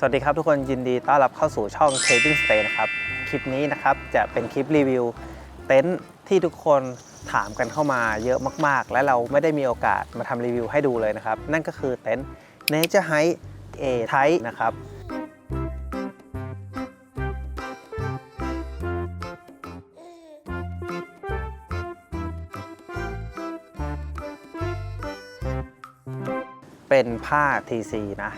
สวัสดีครับทุกคนยินดีต้อนรับเข้าสู่ช่อง Cabin Stay นะครับคลิปนี้นะครับจะเป็นคลิปรีวิวเต็นท์ที่ทุกคนถามกันเข้ามาเยอะมาก ๆ และเราไม่ได้มีโอกาสมาทำรีวิวให้ดูเลยนะครับ นั่นก็คือเต็นท์ Nature Hike A Type นะครับเป็นผ้า TC นะ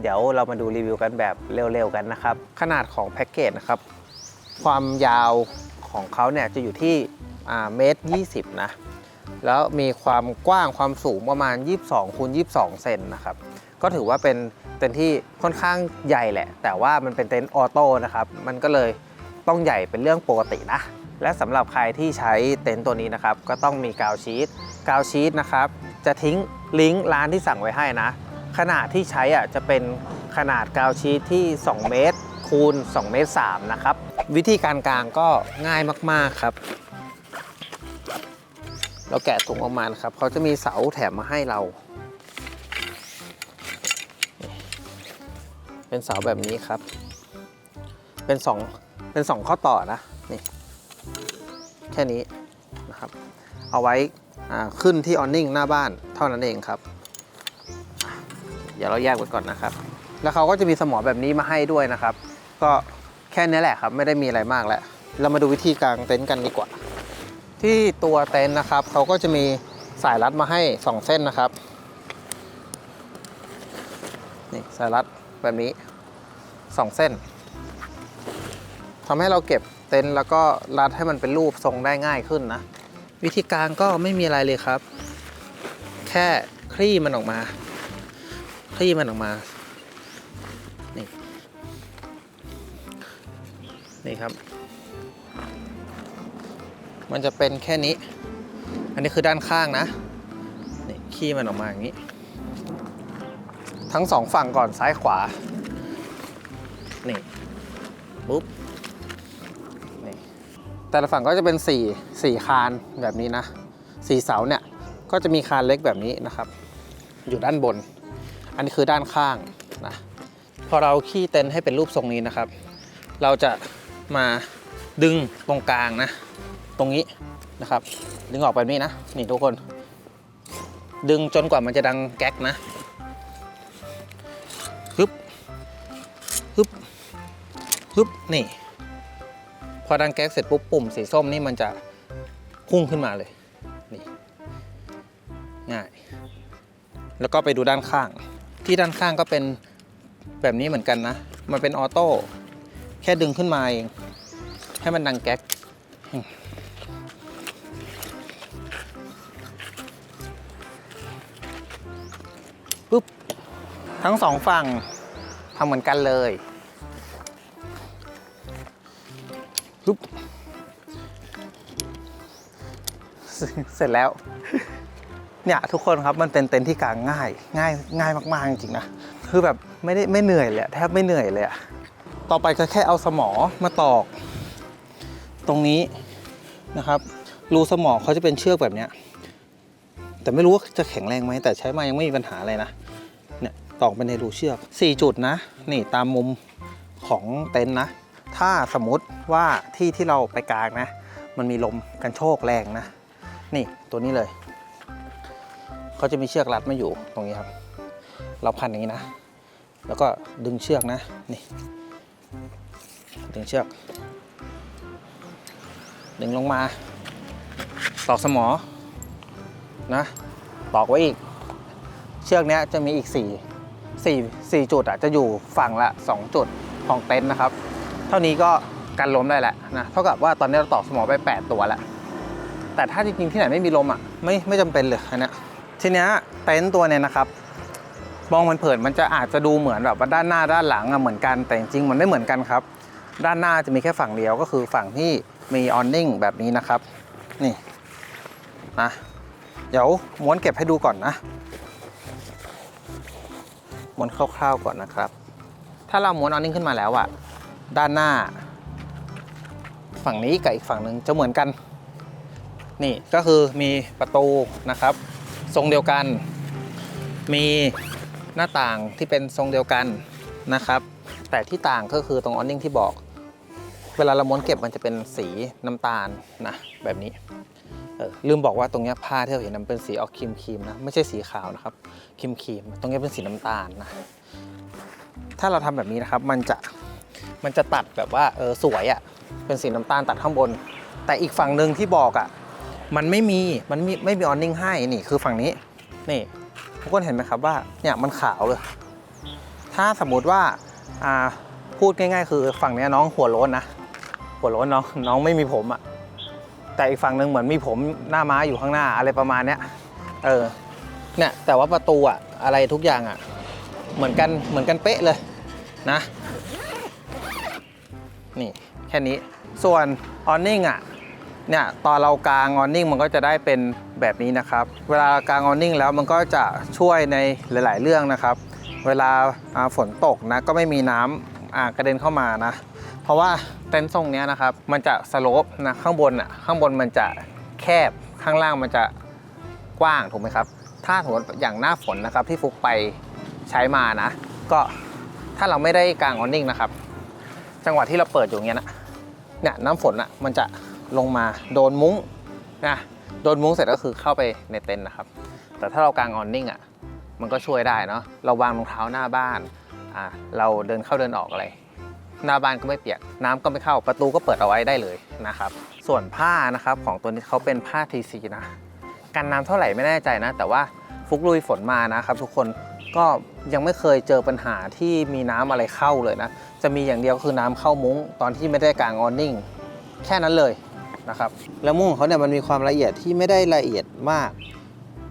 เดี๋ยวเรามาดูรีวิวกันแบบเร็วๆกันนะครับ ขนาดของแพ็กเกจนะครับ ความยาวของเขาเนี่ยจะอยู่ที่เมตร20นะ แล้วมีความกว้างความสูงประมาณ 22คูณ22 เซนนะครับ ก็ถือว่าเป็นเต็นท์ที่ค่อนข้างใหญ่แหละ แต่ว่ามันเป็นเต็นท์ออโต้นะครับ มันก็เลยต้องใหญ่เป็นเรื่องปกตินะ และสำหรับใครที่ใช้เต็นท์ตัวนี้นะครับ ก็ต้องมีกาวชีตกาวชีตนะครับ จะทิ้งลิงก์ร้านที่สั่งไว้ให้นะ ขนาดที่ใช้อะจะเป็นขนาดกาวชีตที่ 2 เมตร คูณ 2 เมตร 3 นะครับ วิธีการกางก็ง่ายมาก ๆ ครับ เราแกะถุงออกมาครับ เขาจะมีเสาแถมมาให้เรา เป็นเสาแบบนี้ครับ เป็นสองเป็นสองข้อต่อนะนี่แค่นี้นะครับ เอาไว้อ่าขึ้นที่ออนนิ่งหน้าบ้านเท่านั้นเองครับ เดี๋ยวเราแยกไว้ก่อนนะครับ แล้วเขาก็จะมีสมอแบบนี้มาให้ด้วยนะครับ ก็แค่นี้แหละครับ ไม่ได้มีอะไรมากแล้ว เรามาดูวิธีกางเต็นท์กันดีกว่า ที่ตัวเต็นท์นะครับเขาก็จะมีสายรัดมาให้ 2 เส้นนะครับนี่สายรัดแบบนี้ 2 เส้นทำให้เราเก็บเต็นท์แล้วก็รัดให้มันเป็นรูปทรงได้ง่ายขึ้นนะ วิธีการก็ไม่มีอะไรเลยครับ แค่คลี่มันออกมา คลี่มันออกมานี่นี่ครับ มันจะเป็นแค่นี้ อันนี้คือด้านข้างนะนี่คลี่มันออกมาอย่างนี้ ทั้งสองฝั่งก่อนซ้ายขวานี่ปุ๊บนี่แต่ละฝั่งก็จะเป็น4 4คานแบบนี้นะสี่เสาเนี่ยก็จะมีคานเล็กแบบนี้นะครับ อยู่ด้านบน อันนี้คือด้านข้างนะพอเราขี้เต็นท์ให้เป็นรูปทรงนี้นะครับ เราจะมาดึงตรงกลางนะ ตรงนี้นะครับ ดึงออกแบบนี้นะ นี่ทุกคน ดึงจนกว่ามันจะดังแก๊กนะฮึบฮึบฮึบนี่ พอดังแก๊กเสร็จปุ๊บปุ่มสีส้มนี่มันจะพุ่งขึ้นมาเลยนี่ง่าย แล้วก็ไปดูด้านข้าง ที่ด้านข้างก็เป็นแบบนี้เหมือนกันนะ มันเป็นออโต้ แค่ดึงขึ้นมาเอง ให้มันดังแก๊ก ปุ๊บ ทั้งสองฝั่งทำเหมือนกันเลยปุ๊บ เสร็จแล้ว เนี่ยทุกคนครับมันเป็นเต็นท์ที่กางง่ายง่ายง่ายมากๆจริงๆนะคือแบบไม่ได้ไม่เหนื่อยเลยแทบไม่เหนื่อยเลยอะต่อไปก็แค่เอาสมอมาตอก ตรงนี้นะครับรูสมอเขาจะเป็นเชือกแบบเนี้ยแต่ไม่รู้ว่าจะแข็งแรงไหมแต่ใช้มายังไม่มีปัญหาอะไรนะเนี่ยตอกไปในรูเชือก 4 จุดนะ นี่ตามมุมของเต็นท์นะ ถ้าสมมติว่าที่ที่เราไปกลางนะ มันมีลมกันโชกแรงนะ นี่ตัวนี้เลย เขาจะมีเชือกรัดมาอยู่ตรงนี้ครับ เราพันอย่างนี้นะ แล้วก็ดึงเชือกนะนี่ดึงเชือก ดึงลงมาตอกสมอนะตอกไว้อีก เชือกนี้จะมีอีก 4 4 4จุดอะจะอยู่ฝั่งละ 2 จุดของเต็นท์นะครับ เท่านี้ก็กันล้มได้แหละนะเท่ากับว่าตอนนี้เราตอกสมอไป 8 ตัวแล้วแต่ถ้าจริงๆที่ไหนไม่มีลมอะไม่ไม่จำเป็นเลยอันเนี้ย ทีเนี้ยเต็นท์ตัวเนี้ยนะครับมองมันเผินมันจะอาจจะดูเหมือนแบบว่าด้านหน้าด้านหลังอะเหมือนกันแต่จริงๆมันไม่เหมือนกันครับ ด้านหน้าจะมีแค่ฝั่งเดียวก็คือฝั่งที่มีออนนิ่งแบบนี้นะครับ นี่นะเดี๋ยวม้วนเก็บให้ดูก่อนนะม้วนคร่าวๆก่อนนะครับ ถ้าเราม้วนออนนิ่งขึ้นมาแล้วอะด้านหน้า ฝั่งนี้กับอีกฝั่งหนึ่งจะเหมือนกัน นี่ก็คือมีประตูนะครับ ทรงเดียวกัน มีหน้าต่างที่เป็นทรงเดียวกันนะครับ แต่ที่ต่างก็คือตรงออนนิ่งที่บอก เวลาเราม้วนเก็บมันจะเป็นสีน้ำตาลนะแบบนี้เออลืมบอกว่าตรงนี้ผ้าที่เราเห็นมันเป็นสีออกครีมครีมๆนะไม่ใช่สีขาวนะครับครีมครีมๆตรงนี้เป็นสีน้ำตาลนะถ้าเราทำแบบนี้นะครับมันจะมันจะตัดแบบว่าเออสวยอะ่ะเป็นสีน้ำตาลตัดข้างบน แต่อีกฝั่งหนึ่งที่บอกอะ่ะ มันไม่มีมันไม่ไม่มีออนนิ่งให้นี่คือฝั่งนี้นี่ทุกคนเห็นไหมครับว่าเนี่ยมันขาวเลย ถ้าสมมุติว่าอ่าพูดง่ายๆ คือฝั่งนี้น้องหัวโล้นนะหัวโล้นน้องน้องไม่มีผมอะแต่อีกฝั่งหนึ่งเหมือนมีผมหน้าม้าอยู่ข้างหน้าอะไรประมาณเนี้ยเออเนี่ยแต่ว่าประตูอะอะไรทุกอย่างอะ่ะเหมือนกันเหมือนกันเป๊ะเลยนะนี่แค่นี้ส่วนออนนิ่งอะ เนี่ยตอนเรากางออนนิ่งมันก็จะได้เป็นแบบนี้นะครับ เวลากางออนนิ่งแล้วมันก็จะช่วยในหลาย ๆ เรื่องนะครับ เวลาฝนตกนะก็ไม่มีน้ำอ่ากระเด็นเข้ามานะ เพราะว่าเต็นท์ทรงนี้นะครับ มันจะสโลปนะข้างบนอะข้างบนมันจะแคบข้างล่างมันจะกว้างถูกไหมครับ ถ้าสมมติอย่างหน้าฝนนะครับที่ฟุกไปใช้มานะ ก็ถ้าเราไม่ได้กางออนนิ่งนะครับ จังหวะที่เราเปิดอยู่อย่างเงี้ยนะเนี่ยน้ำฝนอะมันจะ ลงมาโดนมุ้งนะโดนมุ้งเสร็จก็คือเข้าไปในเต็นท์นะครับ แต่ถ้าเรากางออนนิ่งอะมันก็ช่วยได้เนาะเราวางรองเท้าหน้าบ้านอ่าเราเดินเข้าเดินออกอะไรหน้าบ้านก็ไม่เปียกน้ำก็ไม่เข้าประตูก็เปิดเอาไว้ได้เลยนะครับ ส่วนผ้านะครับของตัวนี้เขาเป็นผ้า TC นะกันน้ำเท่าไหร่ไม่แน่ใจนะ แต่ว่าฟุกลุยฝนมานะครับ ทุกคนก็ยังไม่เคยเจอปัญหาที่มีน้ำอะไรเข้าเลยนะ จะมีอย่างเดียวคือน้ำเข้ามุ้งตอนที่ไม่ได้กางออนนิ่ง แค่นั้นเลย นะครับแล้วมุ้งของเขาเนี่ยมันมีความละเอียดที่ไม่ได้ละเอียดมาก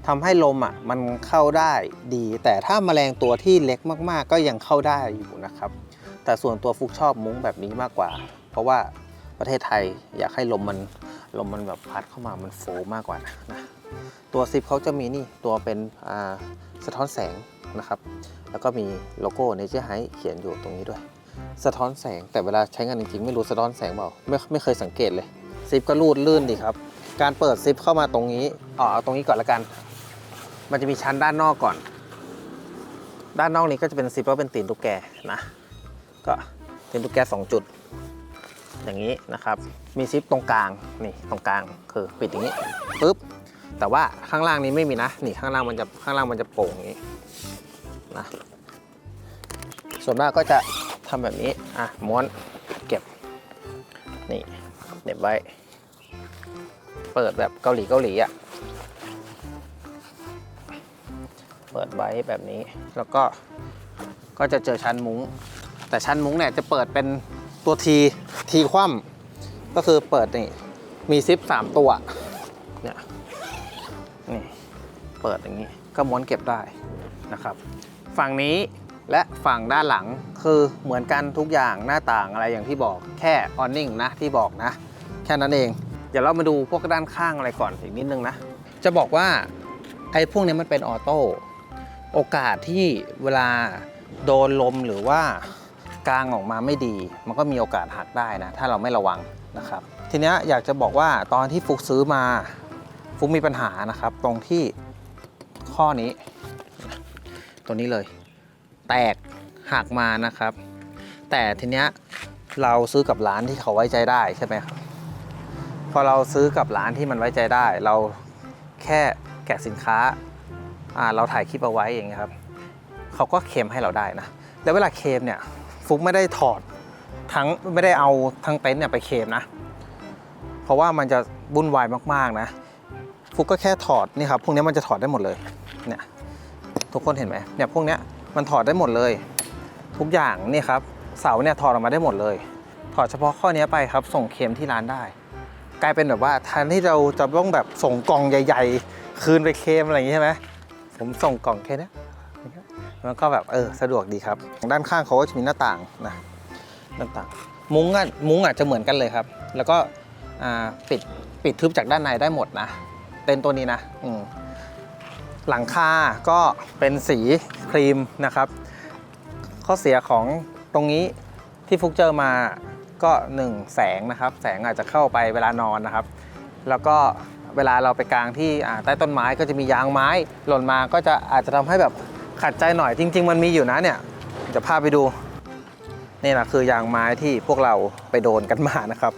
ทำให้ลมอะมันเข้าได้ดี แต่ถ้าแมลงตัวที่เล็กมากๆ ก็ยังเข้าได้อยู่นะครับ แต่ส่วนตัวฟุกชอบมุ้งแบบนี้มากกว่า เพราะว่าประเทศไทยอยากให้ลมมันลมมันแบบพัดเข้ามามันโฟมากกว่านะนะตัวซิปเขาจะมีนี่ตัวเป็นสะท้อนแสงนะครับ แล้วก็มีโลโก้ Nature High เขียนอยู่ตรงนี้ด้วย สะท้อนแสงแต่เวลาใช้งานจริงๆ ไม่รู้สะท้อนแสงเปล่าไม่ไม่เคยสังเกตเลย ซิปก็รูดลื่นดีครับ การเปิดซิปเข้ามาตรงนี้อ๋อเอาตรงนี้ก่อนละกัน มันจะมีชั้นด้านนอกก่อน ด้านนอกนี้ก็จะเป็นซิปก็เป็นตีนตุ๊กแกนะ ก็ตีนตุ๊กแกสองจุด อย่างนี้นะครับ มีซิปตรงกลางนี่ตรงกลางคือปิดอย่างนี้ปุ๊บแต่ว่าข้างล่างนี้ไม่มีนะ นี่ข้างล่างมันจะข้างล่างมันจะโป่งอย่างนี้นะส่วนมากก็จะทำแบบนี้ อะม้วนเก็บ นี่เหน็บไว้ เปิดแบบเกาหลีเกาหลีอะ เปิดไว้แบบนี้แล้วก็ก็จะเจอชั้นมุ้ง แต่ชั้นมุ้งเนี่ยจะเปิดเป็นตัวทีทีคว่ำก็คือเปิดนี่มีซิป3ตัวเนี่ยนี่เปิดอย่างนี้ก็ม้วนเก็บได้นะครับ ฝั่งนี้และฝั่งด้านหลังคือเหมือนกันทุกอย่างหน้าต่างอะไรอย่างที่บอกแค่ออนนิ่งนะที่บอกนะ แค่นั้นเอง เดี๋ยวเรามาดูพวกด้านข้างอะไรก่อนอีกนิดนึงนะ จะบอกว่าไอ้พวกนี้มันเป็นออโต้โอกาสที่เวลาโดนลมหรือว่ากลางออกมาไม่ดี มันก็มีโอกาสหักได้นะ ถ้าเราไม่ระวังนะครับ ทีนี้อยากจะบอกว่าตอนที่ฟุกซื้อมาฟุกมีปัญหานะครับ ตรงที่ข้อนี้ ตัวนี้เลย แตกหักมานะครับ แต่ทีเนี้ยเราซื้อกับร้านที่เขาไว้ใจได้ใช่ไหมครับ พอเราซื้อกับร้านที่มันไว้ใจได้ เราแค่แกะสินค้าอ่าเราถ่ายคลิปเอาไว้อย่างเงี้ยครับเขาก็เคมให้เราได้นะแล้วเวลาเคมเนี่ยฟุกไม่ได้ถอดทั้งไม่ได้เอาทั้งเต็นท์เนี่ยไปเคมนะ เพราะว่ามันจะวุ่นวายมากๆนะฟุกก็แค่ถอดนี่ครับพวกนี้มันจะถอดได้หมดเลยเนี่ยทุกคนเห็นไหมเนี่ยพวกนี้มันถอดได้หมดเลย ทุกอย่างนี่ครับเสาเนี่ยถอดออกมาได้หมดเลย ถอดเฉพาะข้อเนี้ยไปครับ ส่งเคลมที่ร้านได้ กลายเป็นแบบว่าแทนที่เราจะต้องแบบส่งกล่องใหญ่ ๆ คืนไปเคมอะไรอย่างงี้ใช่ไหมผมส่งกล่องแค่นี้มันก็แบบเออสะดวกดีครับด้านข้างเขาก็จะมีหน้าต่างนะหน้าต่าง มุ้งอะมุ้งอะจะเหมือนกันเลยครับ แล้วก็ปิดปิดทึบจากด้านในได้หมดนะเต็นตัวนี้นะหลังคาก็เป็นสีครีมนะครับ ข้อเสียของตรงนี้ที่ฟุกเจอมา ก็หนึ่งแสงนะครับ แสงอาจจะเข้าไปเวลานอนนะครับ แล้วก็เวลาเราไปกลางที่ใต้ต้นไม้ก็จะมียางไม้ หล่นมาก็จะอาจจะทำให้แบบขัดใจหน่อยจริง ๆ มันมีอยู่นะเนี่ยจะพาไปดูนี่แหละคือยางไม้ที่พวกเราไปโดนกันมานะครับ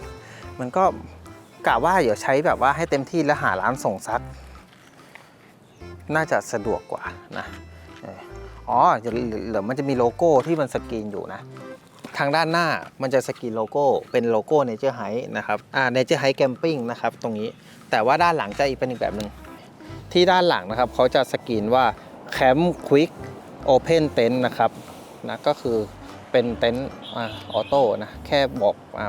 มันก็กะว่าเดี๋ยวใช้แบบว่าให้เต็มที่แล้วหาร้านส่งซัก น่าจะสะดวกกว่านะอ๋อเดี๋ยวมันจะมีโลโก้ที่มันสกรีนอยู่นะ ทางด้านหน้ามันจะสกรีนโลโก้เป็นโลโก้ Nature Hike นะครับอ่า Nature Hike Camping นะครับตรงนี้แต่ว่าด้านหลังจะอีกเป็นอีกแบบหนึ่งที่ด้านหลังนะครับเขาจะสกรีนว่า Camp Quick Open Tent นนะครับนะก็คือเป็นเต็นท์ออโต้นะแค่บอกอ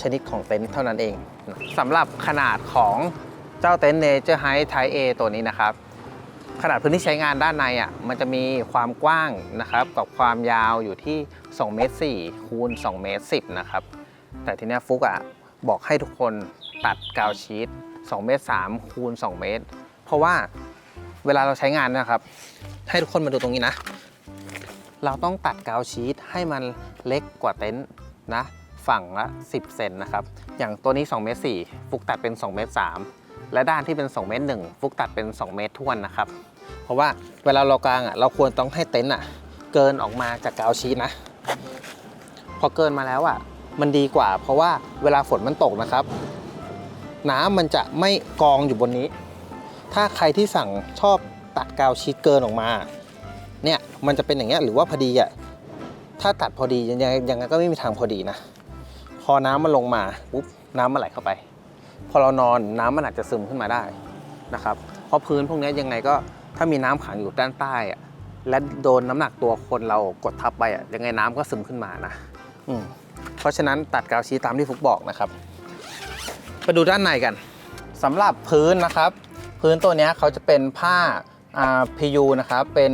ชนิดของเต็นท์เท่านั้นเองนะสำหรับขนาดของเจ้าเต็นท์ Nature Hike Type A ตัวนี้นะครับ ขนาดพื้นที่ใช้งานด้านในอะมันจะมีความกว้างนะครับกับความยาวอยู่ที่2เมตร4คูณ2เมตร10นะครับแต่ทีนี้ฟุกอะบอกให้ทุกคนตัดกาวชีต2เมตร3คูณ2เมตร เพราะว่าเวลาเราใช้งานนะครับ ให้ทุกคนมาดูตรงนี้นะ เราต้องตัดกาวชีตให้มันเล็กกว่าเต็นท์นะฝั่งละ 10 เซนนะครับ อย่างตัวนี้2เมตร4ฟุกตัดเป็น2เมตร3 และด้านที่เป็น 2 เมตร1ฟุกตัดเป็น 2 เมตรท่วนนะครับ เพราะว่าเวลาเรากางอะเราควรต้องให้เต็นท์อะเกินออกมาจากกาวชีตนะ พอเกินมาแล้วอะมันดีกว่า เพราะว่าเวลาฝนมันตกนะครับ น้ำมันจะไม่กองอยู่บนนี้ ถ้าใครที่สั่งชอบตัดกาวชีตเกินออกมา เนี่ยมันจะเป็นอย่างเงี้ยหรือว่าพอดีอะถ้าตัดพอดียังไงยังไงก็ไม่มีทางพอดีนะ พอน้ำมันลงมาปุ๊บน้ำมันไหลเข้าไป อเรานอนน้ำมันอาจจะซึมขึ้นมาได้นะครับเพราะพื้นพวกนี้ยังไงก็ถ้ามีน้ำขังอยู่ด้านใต้อะและโดนน้ำหนักตัวคนเรากดทับไปอะยังไงน้ำก็ซึมขึ้นมานะอืมเพราะฉะนั้นตัดกาวชีตามที่ฟุกบอกนะครับไปดูด้านในกันสำหรับพื้นนะครับ พื้นตัวนี้เขาจะเป็นผ้าอ่า PU นะครับเป็น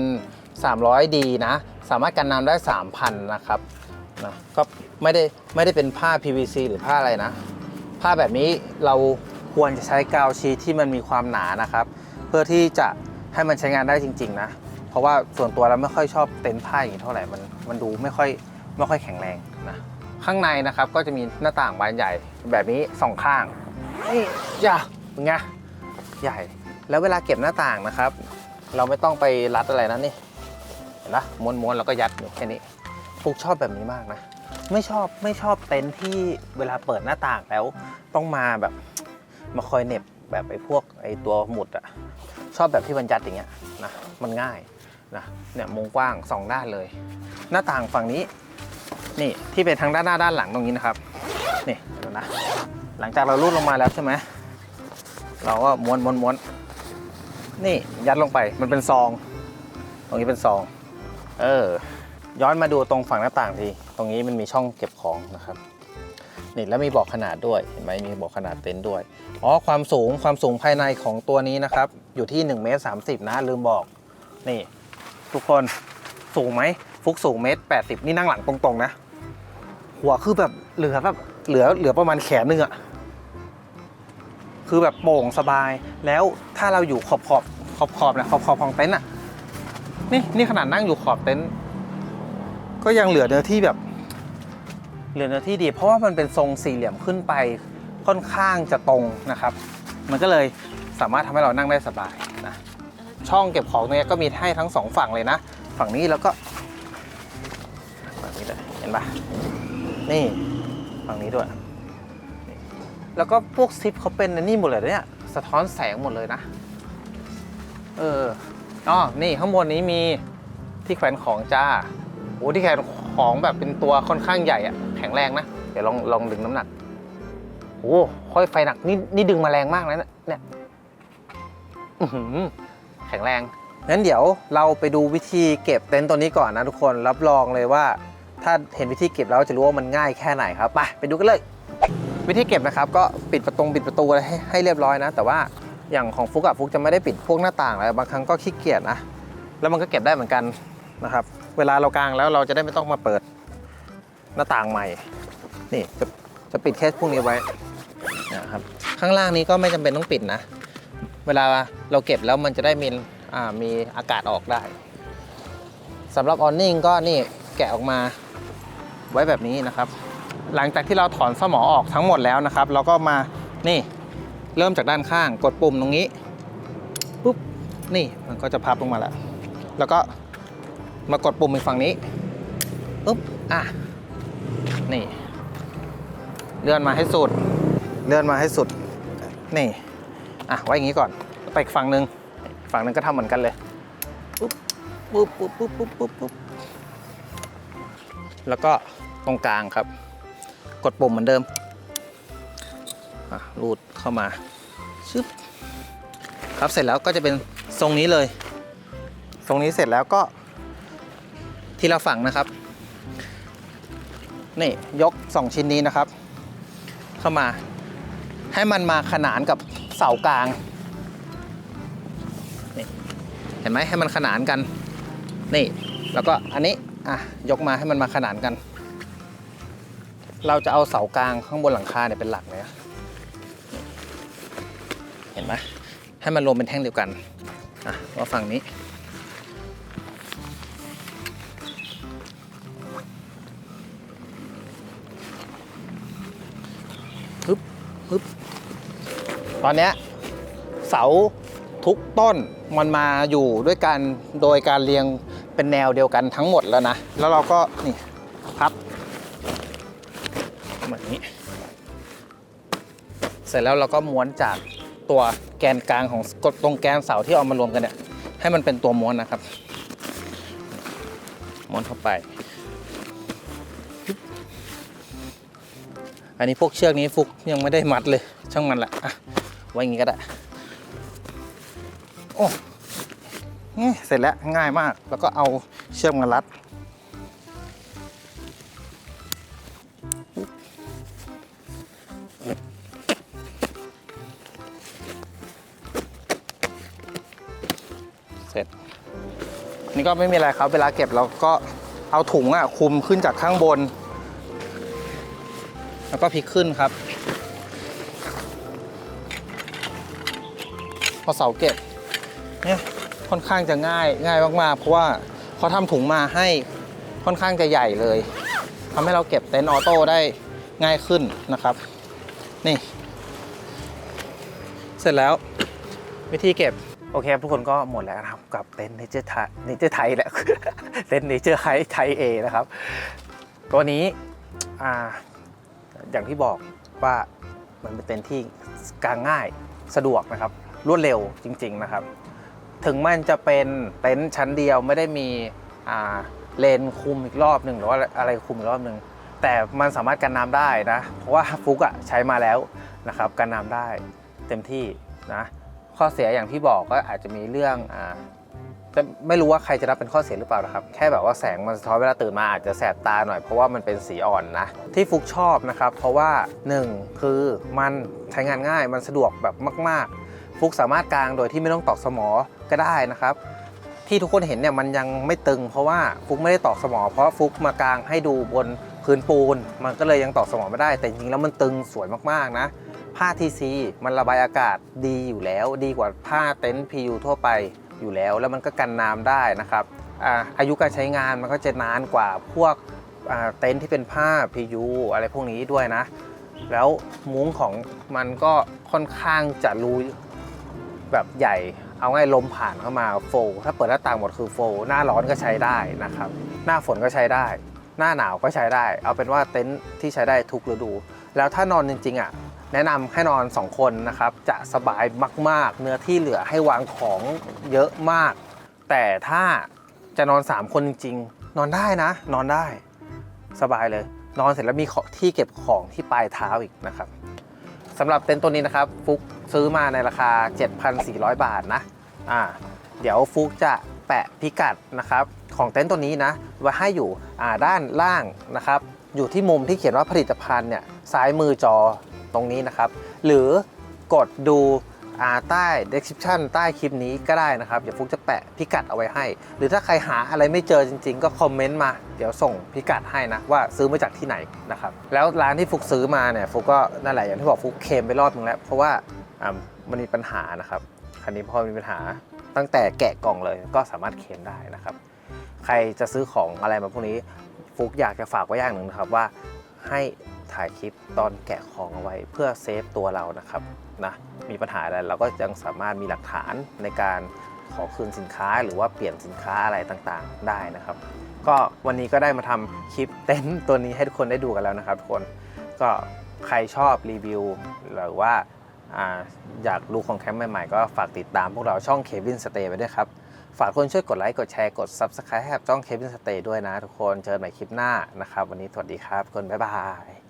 300D นะสามารถกันน้ำได้ 3,000 นะครับนะก็ไม่ได้ไม่ได้เป็นผ้า PVC หรือผ้าอะไรนะ ผ้าแบบนี้เราควรจะใช้กาวชีทที่มันมีความหนานะครับ เพื่อที่จะให้มันใช้งานได้จริง ๆ นะ เพราะว่าส่วนตัวเราไม่ค่อยชอบเต็นท์ผ้าอย่างนี้เท่าไหร่มันมันดูไม่ค่อยไม่ค่อยแข็งแรงนะข้างในนะครับก็จะมีหน้าต่างบานใหญ่แบบนี้สองข้างนี่อย่าเป็นไงใหญ่ แล้วเวลาเก็บหน้าต่างนะครับ เราไม่ต้องไปรัดอะไรนะนี่เห็นปะม้วนๆแล้วก็ยัดอยู่แค่นี้ฟุกชอบแบบนี้มากนะ ไม่ชอบไม่ชอบเต็นท์ที่เวลาเปิดหน้าต่างแล้ว ต้องมาแบบมาคอยเน็บแบบไอ้พวกไอ้ตัวหมุดอะชอบแบบที่มันยัดอย่างเงี้ยนะมันง่ายนะเนี่ยมุมกว้างสองด้านเลย หน้าต่างฝั่งนี้นี่ที่เป็นทางด้านหน้าด้านหลังตรงนี้นะครับนี่เดี๋ยวนะหลังจากเราลูดลงมาแล้วใช่ไหมเราก็ม้วนม้วนม้วนนี่ยัดลงไปมันเป็นซอง ตรงนี้เป็นซอง เออ ย้อนมาดูตรงฝั่งหน้าต่างที ตรงนี้มันมีช่องเก็บของนะครับ นี่แล้วมีบอกขนาดด้วย เห็นไหมมีบอกขนาดเต็นท์ด้วย อ๋อ ความสูง ความสูงภายในของตัวนี้นะครับ อยู่ที่1เมตร30 นะ ลืมบอก นี่ ทุกคน สูงไหม ฟุกสูงเมตร80 นี่นั่งหลังตรงๆนะ หัวคือแบบเหลือแบบเหลือเหลือประมาณแขนนึงอะคือแบบโปร่งสบาย แล้วถ้าเราอยู่ขอบขอบขอบขอบนะขอบขอบของเต็นท์อะนี่นี่ขนาดนั่งอยู่ขอบเต็นท์ ก็ยังเหลือเนื้อที่แบบเหลือเนื้อที่ดี เพราะว่ามันเป็นทรงสี่เหลี่ยมขึ้นไปค่อนข้างจะตรงนะครับ มันก็เลยสามารถทำให้เรานั่งได้สบายนะช่องเก็บของเนี่ยก็มีให้ทั้งสองฝั่งเลยนะ ฝั่งนี้แล้วก็ฝั่งนี้ด้วยเห็นปะนี่ฝั่งนี้ด้วย แล้วก็พวกซิปเขาเป็นนี่หมดเลยเนี่ยสะท้อนแสงหมดเลยนะ เอออ๋อนี่ข้างบนนี้มีที่แขวนของจ้า อ้ที่แขนของแบบเป็นตัวค่อนข้างใหญ่อะแข็งแรงนะ เดี๋ยวลองลองดึงน้ำหนักโอ้ค่อยไฟหนักนี่นี่ดึงมาแรงมากเลยนะเนี่ยอือหือแข็งแรงงั้นเดี๋ยวเราไปดูวิธีเก็บเต็นท์ตัวนี้ก่อนนะทุกคนรับรองเลยว่า ถ้าเห็นวิธีเก็บแล้วจะรู้ว่ามันง่ายแค่ไหนครับไปไปดูกันเลย วิธีเก็บนะครับ ก็ปิดประตูปิดประตูอะไรให้ให้เรียบร้อยนะ แต่ว่าอย่างของฟุกอะฟุกจะไม่ได้ปิดพวกหน้าต่างอะไรบางครั้งก็ขี้เกียจนะแล้วมันก็เก็บได้เหมือนกันนะครับ เวลาเรากางแล้วเราจะได้ไม่ต้องมาเปิดหน้าต่างใหม่ นี่จะจะปิดแค่พวกนี้ไว้นะครับข้างล่างนี้ก็ไม่จำเป็นต้องปิดนะ เวลาเราเก็บแล้วมันจะได้มีอ่ามีอากาศออกได้สำหรับออนนิ่งก็นี่แกะออกมาไว้แบบนี้นะครับ หลังจากที่เราถอนสมอออกทั้งหมดแล้วนะครับ เราก็มานี่เริ่มจากด้านข้างกดปุ่มตรงนี้ปุ๊บนี่มันก็จะพับลงมาแล้ว แล้วก็ มากดปุ่มอีกฝั่งนี้ปุ๊บอะนี่เลื่อนมาให้สุด เลื่อนมาให้สุด นี่ อะ ไว้อย่างนี้ก่อน ไปอีกฝั่งหนึ่งฝั่งหนึ่งก็ทำเหมือนกันเลย ปุ๊บ ปุ๊บ ปุ๊บ ปุ๊บ ปุ๊บ ปุ๊บปุ๊บแล้วก็ตรงกลางครับ กดปุ่มเหมือนเดิม อะ รูดเข้ามา ชึบ ครับ เสร็จแล้วก็จะเป็นทรงนี้เลย ทรงนี้เสร็จแล้วก็ ทีละฝั่งนะครับ นี่ยก 2 ชิ้นนี้นะครับ เข้ามาให้มันมาขนานกับเสากลางนี่เห็นไหมให้มันขนานกัน นี่ แล้วก็อันนี้อะยกมาให้มันมาขนานกัน เราจะเอาเสากลางข้างบนหลังคาเนี่ยเป็นหลักเลยเห็นไหมให้มันรวมเป็นแท่งเดียวกันอะว่าฝั่งนี้ ตอนนี้เสาทุกต้นมันมาอยู่ด้วยกันโดยการเรียงเป็นแนวเดียวกันทั้งหมดแล้วนะ แล้วเราก็นี่พับแบบนี้ เสร็จแล้วเราก็ม้วนจากตัวแกนกลางของกดตรงแกนเสาที่เอามารวมกันเนี่ยให้มันเป็นตัวม้วนนะครับ ม้วนเข้าไป อันนี้พวกเชือกนี้ฟุกยังไม่ได้มัดเลยช่างมันแหละอะ ไว้อย่างงี้ก็ได้ โอ้นี่เสร็จแล้วง่ายมาก แล้วก็เอาเชือกมารัด เสร็จ นี่ก็ไม่มีอะไรครับ เวลาเก็บเราก็เอาถุงอะคุมขึ้นจากข้างบน แล้วก็พลิกขึ้นครับ พอเสาเก็บเนี่ยค่อนข้างจะง่ายง่ายมากๆ เพราะว่าเขาทำถุงมาให้ค่อนข้างจะใหญ่เลยทำให้เราเก็บเต็นท์ออโต้ได้ง่ายขึ้นนะครับ นี่ เสร็จแล้ววิธีเก็บโอเคครับทุกคนก็หมดแล้วนะครับกับเต็นท์เนเจอร์ไทยเนเจอร์ไทยแหละเต็นท์เนเจอร์ไทยไทยเอนะครับ ตัวนี้อ่าอย่างที่บอกว่ามันเป็นเต็นท์ที่กางง่ายสะดวกนะครับ รวดเร็วจริง ๆนะครับ ถึงมันจะเป็นเต็นท์ชั้นเดียวไม่ได้มีเลนคุมอีกรอบหนึ่งหรือว่าอะไรคุมอีกรอบหนึ่งแต่มันสามารถกันน้ำได้นะ เพราะว่าฟุกอะใช้มาแล้วนะครับกันน้ำได้เต็มที่นะข้อเสียอย่างที่บอกก็อาจจะมีเรื่องอ่าแต่ไม่รู้ว่าใครจะรับเป็นข้อเสียหรือเปล่านะครับ แค่แบบว่าแสงมันสะท้อนเวลาตื่นมาอาจจะแสบตาหน่อยเพราะว่ามันเป็นสีอ่อนนะ ที่ฟุกชอบนะครับ เพราะว่า 1 คือมันใช้งานง่ายมันสะดวกแบบมาก ๆ ฟุกสามารถกางโดยที่ไม่ต้องตอกสมอก็ได้นะครับ ที่ทุกคนเห็นเนี่ยมันยังไม่ตึง เพราะว่าฟุกไม่ได้ตอกสมอ เพราะฟุกมากางให้ดูบนพื้นปูน มันก็เลยยังตอกสมอไม่ได้ แต่จริงๆแล้วมันตึงสวยมากๆนะผ้าทีซีมันระบายอากาศดีอยู่แล้ว ดีกว่าผ้าเต็นท์ PU ทั่วไปอยู่แล้ว แล้วมันก็กันน้ำได้นะครับอาอายุการใช้งานมันก็จะนานกว่าพวกเต็นท์ที่เป็นผ้า PU อะไรพวกนี้ด้วยนะ แล้วมุ้งของมันก็ค่อนข้างจะรู แบบใหญ่ เอาง่ายลมผ่านเข้ามาโฟลถ้าเปิดหน้าต่างหมดคือโฟลหน้าร้อนก็ใช้ได้นะครับ หน้าฝนก็ใช้ได้ หน้าหนาวก็ใช้ได้ เอาเป็นว่าเต็นท์ที่ใช้ได้ทุกฤดู แล้วถ้านอนจริงๆอะแนะนำให้นอน 2 คนนะครับ จะสบายมาก ๆ เนื้อที่เหลือให้วางของเยอะมาก แต่ถ้าจะนอน 3 คนจริง ๆ นอนได้นะ นอนได้สบายเลย นอนเสร็จแล้วมีที่เก็บของที่ปลายเท้าอีกนะครับสำหรับเต็นท์ตัวนี้นะครับฟุก ซื้อมาในราคา 7,400 บาทนะอ่าเดี๋ยวฟุกจะแปะพิกัดนะครับของเต็นท์ตัวนี้นะไว้ให้อยู่อ่าด้านล่างนะครับ อยู่ที่มุมที่เขียนว่าผลิตภัณฑ์เนี่ยซ้ายมือจอตรงนี้นะครับ หรือกดดูอ่าใต้ description ใต้คลิปนี้ก็ได้นะครับ เดี๋ยวฟุกจะแปะพิกัดเอาไว้ให้ หรือถ้าใครหาอะไรไม่เจอจริง ๆ ก็คอมเมนต์มา เดี๋ยวส่งพิกัดให้นะ ว่าซื้อมาจากที่ไหนนะครับ แล้วร้านที่ฟุกซื้อมาเนี่ยฟุกก็นั่นแหละอย่างที่บอกฟุกเคมไปรอบนึงแล้ว เพราะว่า อ่ามันมีปัญหานะครับคันนี้พอมีปัญหาตั้งแต่แกะกล่องเลยก็สามารถเคลมได้นะครับ ใครจะซื้อของอะไรมาพวกนี้ฟุกอยากจะฝากไว้อย่างหนึ่งนะครับว่าให้ถ่ายคลิปตอนแกะของเอาไว้เพื่อเซฟตัวเรานะครับนะมีปัญหาอะไรเราก็ยังสามารถมีหลักฐานในการขอคืนสินค้าหรือว่าเปลี่ยนสินค้าอะไรต่างๆได้นะครับ ก็วันนี้ก็ได้มาทำคลิปเต็นท์ตัวนี้ให้ทุกคนได้ดูกันแล้วนะครับทุกคนก็ใครชอบรีวิวหรือว่า อยากดูของแคมป์ใหม่ๆ ก็ฝากติดตามพวกเราช่องเควินสเตย์ไปด้วยครับ ฝากคนช่วยกดไลค์ กดแชร์ กด Subscribe ให้กับช่องเควินสเตย์ด้วยนะทุกคน เจอกันใหม่คลิปหน้านะครับ วันนี้สวัสดีครับคนบ๊ายบาย